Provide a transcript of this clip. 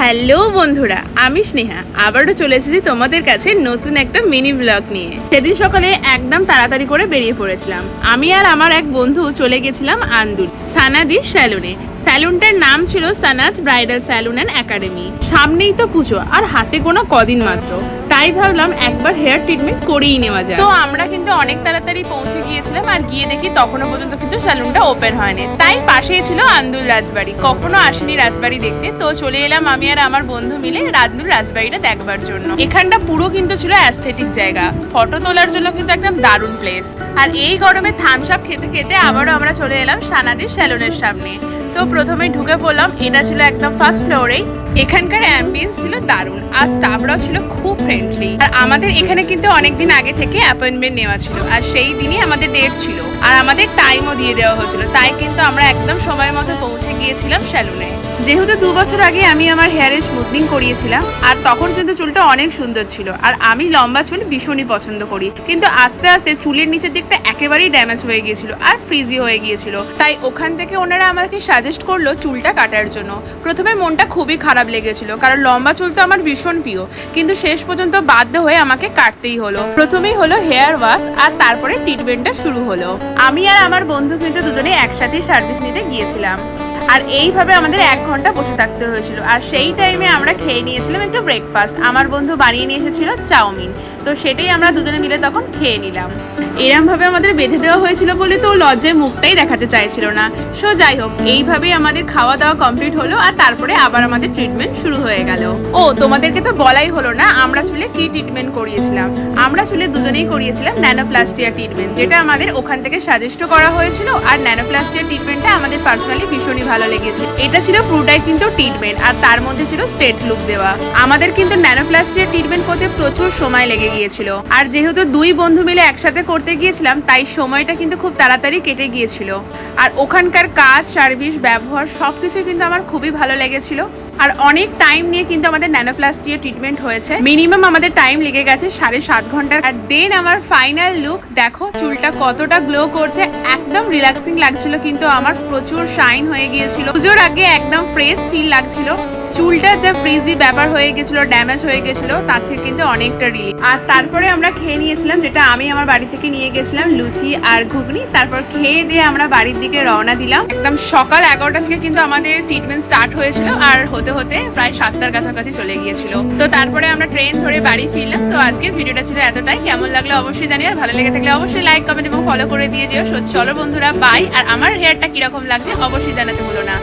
Hello বন্ধুরা, আমি স্নেহা। আবারও চলে এসেছি তোমাদের কাছে নতুন একটা মিনি ব্লগ নিয়ে। সেদিন সকালে একদম তাড়াতাড়ি করে বেরিয়ে পড়েছিলাম। আমি আর আমার এক বন্ধু চলে গেছিলাম আন্দুল সানাদি স্যালুনে। স্যালুনটার নাম ছিল Sanaz bridal salon and academy. সামনেই তো পুজো, আর হাতে কোনো কদিন মাত্র। তাই ভাবলাম একবার হেয়ার ট্রিটমেন্ট করেই নেওয়া যায় তো আমরা কিন্তু অনেক তাড়াতাড়ি পৌঁছে গিয়েছিলাম আর গিয়ে দেখি তখনও পর্যন্ত কিন্তু স্যালুনটা ওপেন হয়নি। তাই পাশেই ছিল আন্দুল রাজবাড়ি। কখনো আসেনি রাজবাড়ি দেখতে। তো চলে এলাম আমি আর আমার বন্ধু মিলে রান্দুল রাজবাড়িটা দেখবার জন্য। এখানটা পুরো কিন্তু ছিল অ্যাস্থেটিক জায়গা। ফটো তোলার জন্য কিন্তু একদম দারুণ প্লেস আর এই গরমে থামস আপ খেতে খেতে আবারও আমরা চলে এলাম সানাদির স্যালুনের সামনে। তো প্রথমে ঢুকে পড়লাম, এটা ছিল একদম ফার্স্ট ফ্লোরেই এখানকার অ্যাম্বিয়েন্স ছিল দারুণ, আর স্টাফরাও ছিল খুব ফ্রেন্ডলি আর আমাদের এখানে কিন্তু অনেকদিন আগে থেকে অ্যাপয়েন্টমেন্ট নেওয়া ছিল, আর সেই দিনই আমাদের ডেট ছিল। আর আমাদের টাইমও দিয়ে দেওয়া হয়েছিল, তাই কিন্তু আমরা একদম সময় মতো পৌঁছে গিয়েছিলাম স্যালুনে যেহেতু দু বছর আগে আমি আমার হেয়ারের স্মুথনিং করিয়েছিলাম, আর তখন কিন্তু চুলটা অনেক সুন্দর ছিল, আর আমি লম্বা চুল ভীষণই পছন্দ করি। কিন্তু আস্তে আস্তে চুলের নিচের দিকটা একেবারেই ড্যামেজ হয়ে গিয়েছিল, আর ফ্রিজি হয়ে গিয়েছিল। তাই ওখান থেকে ওনারা আমাকে সাজেস্ট করল চুলটা কাটার জন্য। প্রথমে মনটা খুবই খারাপ লেগেছিল, কারণ লম্বা চুল তো আমার ভীষণ প্রিয়, কিন্তু শেষ পর্যন্ত বাধ্য হয়ে আমাকে কাটতেই হলো। প্রথমেই হলো হেয়ার ওয়াশ আর তারপরে ট্রিটমেন্টটা শুরু হলো। আমি আর আমার বন্ধু কিন্তু দুজনে একসাথেই সার্ভিস নিতে গিয়েছিলাম। আর এইভাবে আমাদের এক ঘণ্টা বসে থাকতে হয়েছিল। আর সেই টাইমে আমরা খেয়ে নিয়েছিলাম একটু ব্রেকফাস্ট আমার বন্ধু বানিয়ে নিয়ে এসেছিল চাউমিন। তো সেটাই আমরা দুজনে মিলে তখন খেয়ে নিলাম। এরমভাবে আমাদের বেঁধে দেওয়া হয়েছিল বলে তো লজ্জায় মুখটাই দেখাতে চাইছিল না। সো যাই হোক, এইভাবেই আমাদের খাওয়া দাওয়া কমপ্লিট হলো আর তারপরে আবার আমাদের ট্রিটমেন্ট শুরু হয়ে গেল। ও, তোমাদেরকে তো বলাই হলো না, আমরা চুলে কি ট্রিটমেন্ট করিয়েছিলাম? আমরা চুলে দুজনেই করিয়েছিলাম ন্যানোপ্লাস্টিয়া ট্রিটমেন্ট যেটা আমাদের ওখান থেকে সাজেস্ট করা হয়েছিল। আর ন্যানোপ্লাস্টিয়া ট্রিটমেন্টটা আমাদের পার্সোনালি ভীষণই ভালো লেগেছে। এটা ছিল পুরোটাই কিন্তু ট্রিটমেন্ট আর তার মধ্যে ছিল স্ট্রেট লুক দেওয়া। আমাদের কিন্তু ন্যানোপ্লাস্টিয়া ট্রিটমেন্ট করতে প্রচুর সময় লেগে গিয়েছিল। আর যেহেতু দুই বন্ধু মিলে একসাথে করতে গিয়েছিলাম, তাই সময়টা কিন্তু খুব তাড়াতাড়ি কেটে গিয়েছিল। আর ওখানকার কাজ সার্ভিস ব্যবহার সব কিছুই কিন্তু আমার খুবই ভালো লেগেছিল। আর অনেক টাইম নিয়ে কিন্তু আমাদের ন্যানোপ্লাস্টিয়া ট্রিটমেন্ট হয়েছে। মিনিমাম আমাদের টাইম লেগে গেছে সাড়ে সাত ঘণ্টার আর দেন আমার ফাইনাল লুক দেখো, চুলটা কতটা গ্লো করছে। একদম রিল্যাক্সিং লাগছিল, কিন্তু আমার প্রচুর শাইন হয়ে গিয়েছিল পুজোর আগে একদম ফ্রেশ ফিল লাগছিল। চুলটা যা ফ্রিজি ব্যাপার হয়ে গেছিল ড্যামেজ হয়ে গেছিল, তার থেকে কিন্তু অনেকটা রিলিফ আর তারপরে আমরা খেয়ে নিয়েছিলাম, যেটা আমি আমার বাড়ি থেকে নিয়ে গেছিলাম, লুচি আর ঘুগনি। তারপর খেয়ে দিয়ে আমরা বাড়ির দিকে রওনা দিলাম। একদম সকাল এগারোটা থেকে কিন্তু আমাদের ট্রিটমেন্ট স্টার্ট হয়েছিল, আর হতে হতে প্রায় সাতটার কাছাকাছি চলে গিয়েছিল। তো তারপরে আমরা ট্রেন ধরে বাড়ি ফিরলাম। তো আজকের ভিডিওটা ছিল এতটাই। কেমন লাগল অবশ্যই জানি আর ভালো লেগে থাকলে অবশ্যই লাইক কমেন্ট এবং ফলো করে দিয়ে যেও। চলো বন্ধুরা বাই আর আমার হেয়ারটা কীরকম লাগছে, অবশ্যই জানাতে ভুলো না।